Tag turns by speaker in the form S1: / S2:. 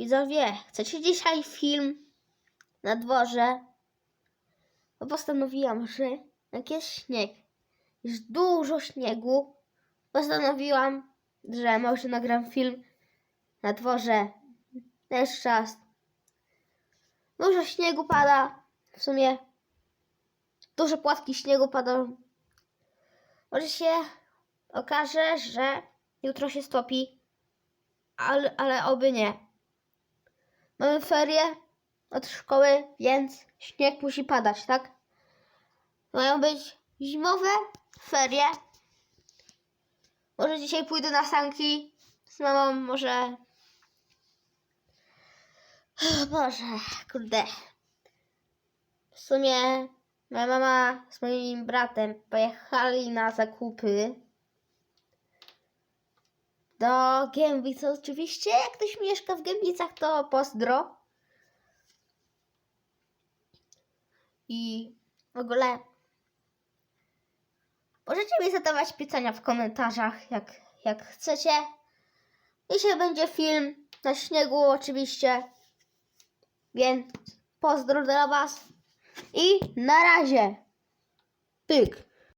S1: Widzowie, chcecie dzisiaj film na dworze? Bo postanowiłam, że jak jest śnieg, jest dużo śniegu, postanowiłam, że może nagram film na dworze. Jest czas. Dużo śniegu pada. W sumie duże płatki śniegu padą. Może się okaże, że jutro się stopi, ale, ale oby nie. Mamy ferie od szkoły, więc śnieg musi padać, tak? Mają być zimowe ferie. Może dzisiaj pójdę na sanki z mamą, może. Boże, kurde. W sumie moja mama z moim bratem pojechali na zakupy do Gębic oczywiście. Jak ktoś mieszka w Gębicach, to pozdro. I w ogóle możecie mi zadawać pytania w komentarzach, jak, jak chcecie. Dzisiaj będzie film na śniegu oczywiście. Więc pozdro dla Was. I na razie. Pyk.